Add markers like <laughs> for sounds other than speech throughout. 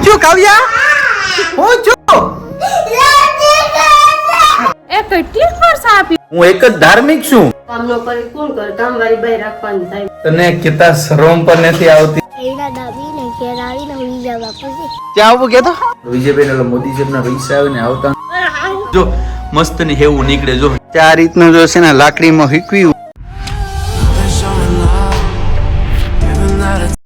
હું છું કાવ્યા? હું છું. એ કેટલી વર્ષ આપી. હું એક જ ધાર્મિક છું. કામનો કરી કોણ કરે? કામ વાળી બાઈ રાખવાની થાય. તને કેતા શરમ પર નથી આવતી. એના દાબીને ઘેરાડીને હોઈ જાવ બાપુજી ક્યાં આવું કેતો વિજયભાઈ ને મોદી સાહેબ વિસા આવે ને આવતા. જો મસ્ત ને હેવું નીકળે જો. આ રીતનું જો છે ને લાકડીમાં હીકવ્યું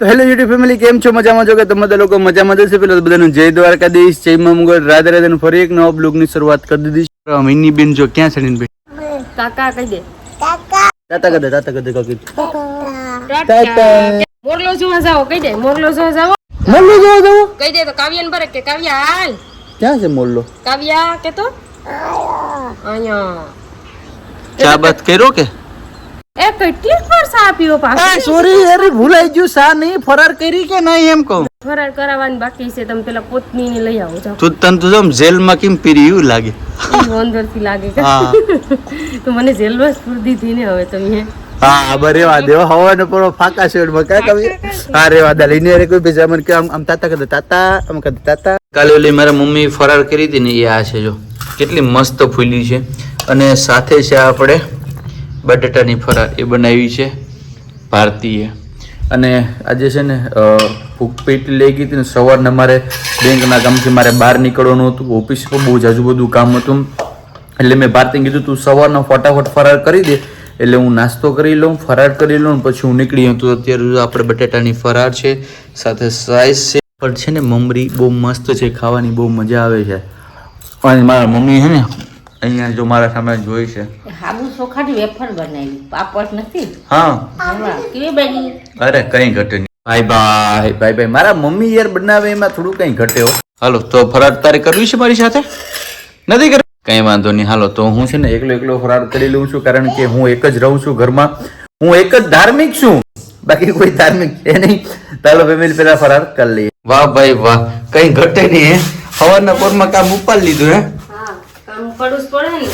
તો હેલો યુટ્યુબ ફેમિલી કેમ છો? મજામાં છો કે તમે બધા લોકો મજામાં જશે પેલા બધાનું જય દ્વારકાધીશ જય મંગળ રાધે રાધે ફરી એક નવા બ્લોગની શરૂઆત કરી દીધી છે. મિની બેન જો ક્યાં છે નીન બેન કાકા કહી દે. કાકા તાતા કદે તાતા કદે કાકી. કાકા મોરલો જોવા જાઓ કહી દે. મોરલો જોવા જાઓ. મોરલો જોવા જવું કહી દે તો કાવ્યાન ભરે કે કાવ્યા હાલ. ક્યાં છે મોરલો? કાવ્યા કે તો? અહીંયા. ચા બાત કર્યો કે? કેટલી સા આપ્યો પાછો? સોરી અરે ભૂલાઈ ગયું સા નહીં? ફરાર કરી કે નહીં એમ કહું? ફરાર કરાવવાની બાકી છે તમે પેલા પોતની ને લઈ આવો છો તું તને તો જેમ જેલમાં કેમ પીરી એવું લાગે. અંદરથી લાગે કે. તો મને જેલમાં પૂરી દીધી ને હવે તમે. હા બરે દેવા હવા ને પડો ફાકા શેડમાં કાંઈ કવી હા રેવા દે. લઈને રે કોઈ બીજા મને કે આમ આમ તાતા કદે તાતા આમ કદે તાતા. કાલે ઓલી મારા મમ્મી ફરાર કરી હતી ને એ આ છે જો. કેટલી મસ્ત ફૂલી છે. અને સાથે છે આપણે બટાટાની ફરાર એ બનાવી છે ભારતીય. અને આજે છે ને ભૂખ પેટ લઈ ગઈ હતી ને સવારના મારે બેંકના કામથી મારે બહાર નીકળવાનું હતું, ઓફિસ પર બહુ જાજુ બધું કામ હતું. એટલે મેં ભારતીને કીધું તું સવારનો ફટાફટ ફરાર કરી દે, એટલે હું નાસ્તો કરી લઉં ફરાર કરી લઉં પછી હું નીકળી તો અત્યારે આપણે બટેટાની ફરાર છે, સાથે સાઈઝ છે, પણ છે ને મમરી બહુ મસ્ત છે, ખાવાની બહુ મજા આવે છે. અને મારા મમ્મી છે ને અહીંયા જો મારા સામે જોઈ છે. હાબુ ચોખાની વેફર બનાવી. પાપડ નથી? હા. કેવી બની? અરે કઈ ઘટે નહીં. ભાઈ ભાઈ ભાઈ બાય મારા મમ્મી યાર બનાવે એમાં થોડું કઈ ઘટે હો. હાલો તો ફરાર તારે કરવી છે મારી સાથે? નથી કરવી કઈ વાંધો નહીં. હાલો તો હું છે ને એકલો એકલો ફરાર કરી લઉં છું કારણ કે હું એક જ રહું છું ઘરમાં. હું એક જ ધાર્મિક છું. બાકી કોઈ ધાર્મિક છે નહીં. ચાલો ફેમિલી પેલા ફરાર કરી લઈએ. વાહ ભાઈ વાહ કઈ ઘટે નહીં હવાના પોરમાં કામ ઉપાડી લીધું હે. જ પડે ને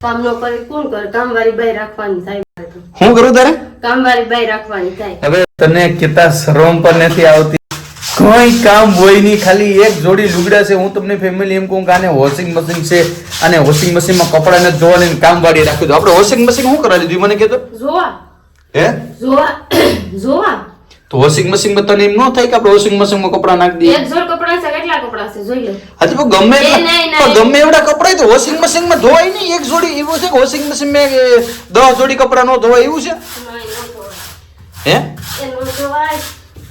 કામ નો કરી કોણ કરે? કામ વાળી બાઈ રાખવાની થાય શું કરું તારે? કામ વાળી બાઈ રાખવાની થાય. હવે તને કેતા શરમ પણ નથી આવતી. કોઈ કામ હોય નહીં ખાલી એક જોડી લુગડા છે હું તમને ફેમિલી એમ કહું કે આને વોશિંગ મશીન છે અને વોશિંગ મશીનમાં કપડા નથી ધોવાની ને કામ વાળી રાખ્યું આપણે વોશિંગ મશીન શું કરાવી દીધું મને કહેતો? જોવા. હે? જોવા. <clears throat> જોવા. તો વોશિંગ મશીનમાં તને એમ ન થાય કે આપણે વોશિંગ મશીનમાં કપડા નાખી દઈએ? એક જોડ કપડા છે કેટલા કપડા છે? જોઈ લો. હજી તો ગમે એટલા-. ગમે એવડા કપડા તો વોશિંગ મશીનમાં ધોવાય નહીં. એક જોડી એવું છે કે વોશિંગ મશીનમાં દસ જોડી કપડા ન ધોવાય એવું છે? હે? નો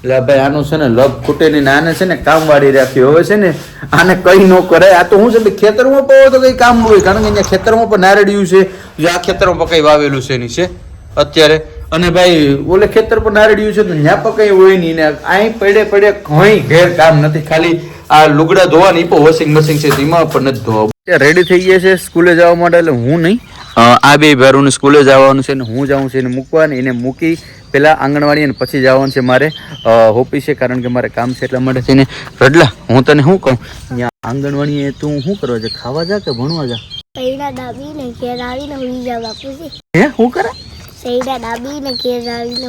એટલે ભાઈ આનું છે ને લગ ખૂટે ને આને છે ને કામ વાળી રાખી હવે છે ને આને કઈ ન કરે આ તો હું છે ભાઈ ખેતરમાં પણ તો કઈ કામ હોય. કારણ કે અહીંયા ખેતરમાં પણ નારડિયું છે. જો આ ખેતરમાં પણ કઈ વાવેલું છે નહીં છે. અત્યારે અને ભાઈ ઓલે ખેતર પર નારડ્યું છે તો ત્યાં પણ કઈ હોય નહીં ને અહીં પડે પડે કઈ ઘેર કામ નથી. ખાલી આ લુગડા ધોવાની પણ વોશિંગ મશીન છે તેમાં પણ નથી ધોવા રેડી થઈ ગયા છે સ્કૂલે જવા માટે એટલે હું નહીં. આ બે ભારુને સ્કૂલે જવાનું છે ને હું જાઉં છું એને મૂકવા ને એને મૂકી પેલા આંગણવાડી અને પછી જવાનું છે મારે ઓફિસે કારણ કે મારે કામ છે એટલા માટે થઈને રડલા હું તને શું કહું? અહીંયા આંગણવાડીએ તું શું કરવા જા? ખાવા જા કે ભણવા જા? પૈડા દાબીને ઘેરાડીને હોઈ જાવ બાપુજી. હે શું કરે? દાબીને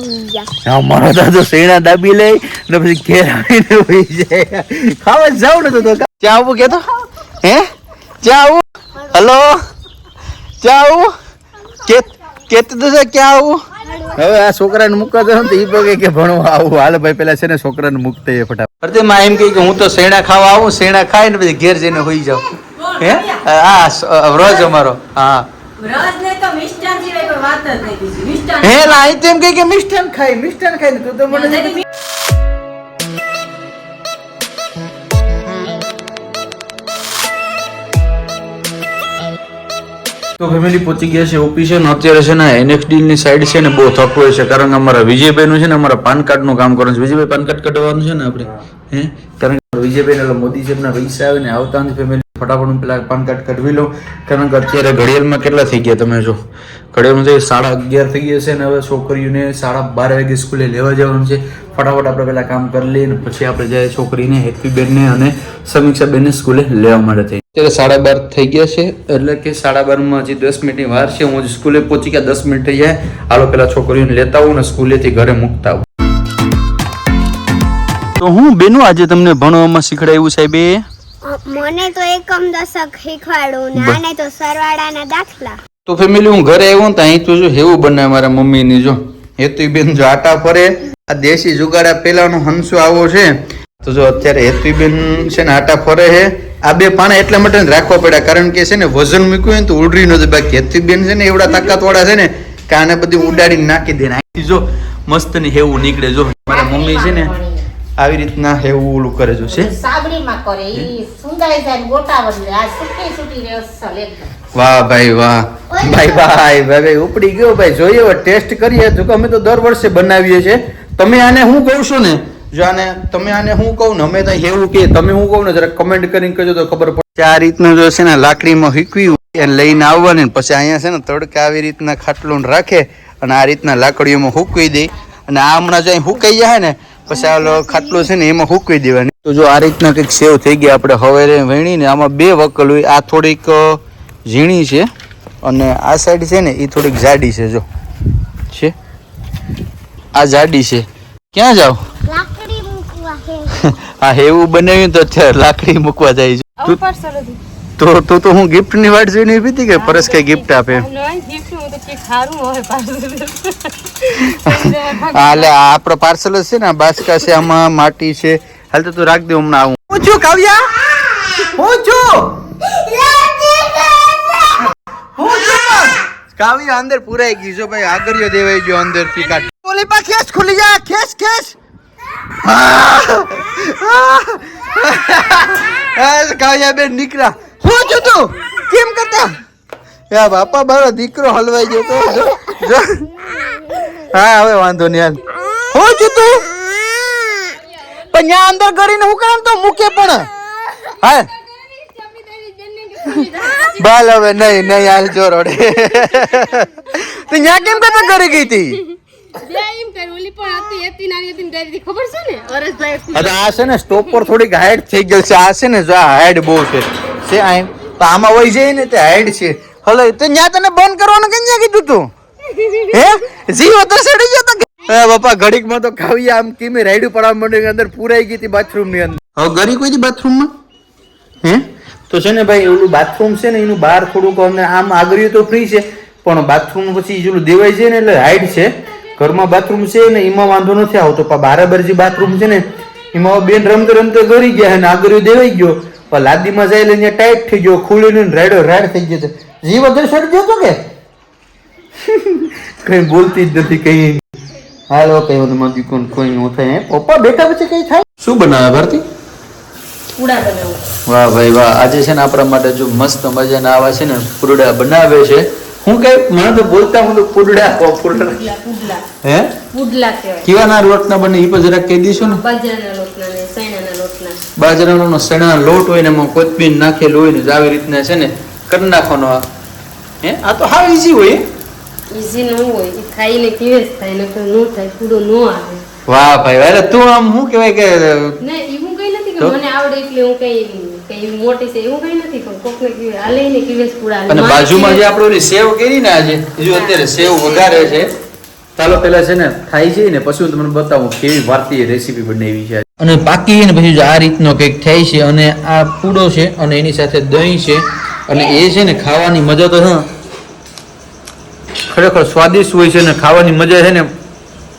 હોઈ દાદો દાબી લે ને પછી ઘેર આવીને હોઈ જાય. ખાવા જાવ ને તો તો ચા આવું કેતો? હે? ચા આવું? હલો? ચા આવું? કે કેતો તો છે ક્યાં આવું? હવે આ છોકરાને મૂકવા દો તો ઈ પગે કે ભણવા આવું. હાલ ભાઈ પેલા છે ને છોકરાને મૂકતે એ ફટાફટ. અરે માં એમ કહી કે હું તો શેણા ખાવા આવું શેણા ખાઈ ને પછી ઘેર જઈને હોઈ જાઉં. હે? આ રોજ અમારો. હા. હે લા તેમ કહે કે મિષ્ટાન મિષ્ટાન ને તું તો મને તો ફેમિલી પહોંચી ગયા છે ઓફિસે ને અત્યારે છે ને એનએક્સડી ની સાઈડ છે ને બહુ થક હોય છે કારણ કે અમારા વિજયભાઈ નું છે ને અમારા પાન કાર્ડનું કામ કરવાનું છે. વિજયભાઈ પાન કાર્ડ કઢાવવાનું છે ને આપણે? હે? કારણ કે વિજયભાઈ એટલે મોદી સાહેબના પૈસા આવે ને આવતા ફેમિલી ફટાફટ પેલા પાન કાર્ડ કઢવી લઉં કારણ કે અત્યારે ઘડિયાળમાં કેટલા થઈ ગયા તમે જો? ઘડિયાળમાં થઈ સાડા અગિયાર થઈ ગયા છે અને હવે છોકરીઓને સાડા બાર વાગે સ્કૂલે લેવા જવાનું છે. ફટાફટ આપણે પેલા કામ કરી લઈએ ને પછી આપણે જાય છોકરીને, હેપી બેનને અને સમીક્ષા બેનને સ્કૂલે લેવા માટે થઈ. અત્યારે સાડા બાર થઈ ગયા છે, એટલે કે સાડા બારમાં હજી દસ મિનિટની વાર છે. હું સ્કૂલે પહોંચી ગયા, દસ મિનિટ થઈ જાય. હાલો પેલા છોકરીઓને લેતા આવું અને સ્કૂલેથી ઘરે મૂકતા આવું. તો હું બેનું આજે તમને ભણવામાં શીખડાયું સાહેબે. મને તો એકમ દશક શીખવાડું ને આને તો સરવાળાના દાખલા. તો ફેમિલી હું ઘરે આવ્યો તો અહીં તો જો હેવું બને મારા મમ્મીની જો. હેતુબેન જો આટા ફરે. આ દેશી જુગાડા પેલાનો હંસો આવો છે. તો જો અત્યારે હેતુબેન છે ને આટા ફરે છે. આ બે પાણા એટલા માટે રાખવા પડ્યા. કારણ કે છે ને વજન મૂક્યું હોય ને તો ઉડરી નતું બાકી હેતુબેન છે ને એવડા તાકાત વાળા છે ને કાને બધી ઉડાડી ઉડાડીને નાખી દે અહીંથી જો મસ્ત ને હેવું નીકળે જો. મારા મમ્મી છે ને આવી રીતના હેવું ઓલું કરે જો છે સાબડીમાં કરે ઈ સુંદાઈ જાય ને ગોટા બદલે આ સુકી સુકી રે એકદમ વાહ ભાઈ વાહ. ભાઈ ભાઈ ભાઈ ઉપડી ગયો ભાઈ. જોઈએ હવે ટેસ્ટ કરીએ તો કે અમે તો દર વર્ષે બનાવીએ છીએ. તમે આને હું કહું છું ને? જો આને તમે આને હું કહું ને? અમે તો એવું કે તમે હું કહું ને? જરા કમેન્ટ કરીને કહેજો તો ખબર પડે. આ રીતનું જો છે ને લાકડીમાં હીકવી એને લઈને આવવાની પછી અહીંયા છે ને તડકા આવી રીતના ખાટલું રાખે અને આ રીતના લાકડીઓમાં હુકવી દે. અને આ હમણાં જો અહીં હુકાઈ જાય ને પછી આ ખાટલો છે ને એમાં હૂકવી દેવાની. તો જો આ રીતના કંઈક સેવ થઈ ગયા આપણે હવેરે વીણીને આમાં બે વકલ હોય. આ થોડીક ઝીણી છે અને આ સાઈડ છે ને એ થોડીક જાડી છે જો. છે? આ જાડી છે. ક્યાં જાવ? <laughs> હા મૂકવા છે આ હેવું બનાવ્યું તો અત્યારે લાકડી મૂકવા જાય છે. તો તું તો હું ગિફ્ટની વાટ જોઈને ઊભી હતી કે પરસ કઈ ગિફ્ટ આપે <laughs> એમ ગિફ્ટ હું તો ચીક સારું હોય પાર્સલ આપણો છે ને બાસકા છે આમાં માટી છે. હાલ તો તું રાખ દે હમણાં આવું. હું છું કાવ્યા? હું છું? હું છું કાવ્યા અંદર પુરાઈ ગઈ જો ભાઈ. આગળિયો દેવાઈ ગયો અંદરથી કાઢ. ઓલી પા ખેસ ખુલી જા. ખેસ ખેસ કાવ્યા બેન નીકળા હું છું તું? કેમ કરતા? યા બાપા મારો દીકરો હલવાઈ ગયો તો જો. હા, હવે વાંધો નહીં, હાલ. હો છું તું પણ ત્યાં અંદર કરીને હું કામ તો મૂકે પણ. હા બાલ હવે નહીં નહીં, હાલ, જો રોડે. તું ત્યાં કેમ કરતા કરી ગઈ હતી? આ છે ને સ્ટોપ પર થોડીક હાઈટ થઈ ગયેલ છે. આ છે ને, જો આ હાઈટ બહુ છે. છે તો આમાં વહી જાય તે હાઈટ છે. હલો, તો ત્યાં તને બંધ કરવાનું કેમ કીધું તું? હે? જીવો તો સડી ગયો તો એ બાપા ઘડીકમાં તો ખાવી આમ કેમે રાઈડ પડવા માંડી અંદર પુરાઈ ગઈ હતી બાથરૂમની અંદર. હવે ગરી કોઈ બાથરૂમમાં હે? તો છે ને ભાઈ ઓલું બાથરૂમ છે ને એનું બહાર થોડુંક અમને આમ આગળ તો ફ્રી છે પણ બાથરૂમ પછી જેલું દેવાય છે ને એટલે હાઈટ છે. ઘરમાં બાથરૂમ છે ને એમાં વાંધો નથી આવતો. પણ બારાબર જે બાથરૂમ છે ને એમાં બેન રમતો રમતો ગરી ગયા અને આગળ દેવાઈ ગયો. પણ લાદીમાં જાય લઈને ટાઈટ થઈ ગયો ખુલીને રાઈડો રાઈડ થઈ ગયો જીવ વધારે સડી ગયો તો કે? કઈ બોલતી જ નથી કઈ હાલો કઈ બધું મારી કોણ કોઈ નું થાય પપ્પા બેઠા પછી કઈ થાય? શું બનાવે ભારતી પૂડા બનાવું. વાહ ભાઈ વાહ. આજે છે ને આપણા માટે જો મસ્ત મજાના આવા છે ને પુરડા બનાવે છે. હું કઈ મને તો બોલતા હું તો પુરડા કહું, પુરડા. હે? પુડલા કહેવાય. કેવાના રોટના બને એ પણ જરાક કહી દઈશું ને. બાજરાના લોટના ને સૈણાના લોટના. બાજરાનો સણા લોટ હોય ને એમાં કોથમીર નાખેલું હોય ને આવી રીતના છે ને કરી નાખવાનો આ. હે? આ તો હા ઈઝી હોય. હે? ઈઝી ન હોય. એ ને કેવે થાય ને તો ન થાય પૂરો ન આવે. વાહ ભાઈ અરે તું આમ શું કહેવાય કે ના એવું કઈ નથી કે મને આવડે એટલે હું કઈ કઈ મોટી છે એવું કઈ નથી પણ કોકને કેવે હાલે ને કેવે પૂડા અને બાજુમાં જે આપણે ઓલી સેવ કરી ને આજે જો અત્યારે સેવ વઘારે છે. ચાલો પેલા છે ને થાય છે ને પછી હું તમને બતાવું કેવી ભારતીય રેસીપી બનાવી છે અને પાકી ને પછી આ રીતનો કંઈક થાય છે અને આ પૂડો છે અને એની સાથે દહીં છે અને એ છે ને ખાવાની મજા તો હા. ખરેખર સ્વાદિષ્ટ હોય છે ને ખાવાની મજા છે ને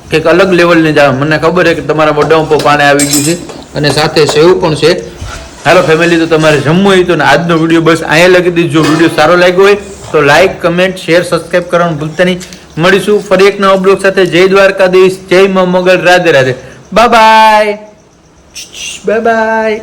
કંઈક અલગ લેવલની જ મને ખબર છે કે તમારા મોઢા ઉપર પાણી આવી ગયું છે અને સાથે સેવ પણ છે. હાલો ફેમિલી તો તમારે જમવું હોય તો ને આજનો વીડિયો બસ અહીંયા લખી દીધો. જો વીડિયો સારો લાગ્યો હોય તો લાઈક કમેન્ટ શેર સબસ્ક્રાઈબ કરવાનું ભૂલતા નહીં. મળીશું ફરી એક નવા બ્લોગ સાથે. જય દ્વારકાધીશ. જય મા Mogal. Radhe Radhe. Bye bye bye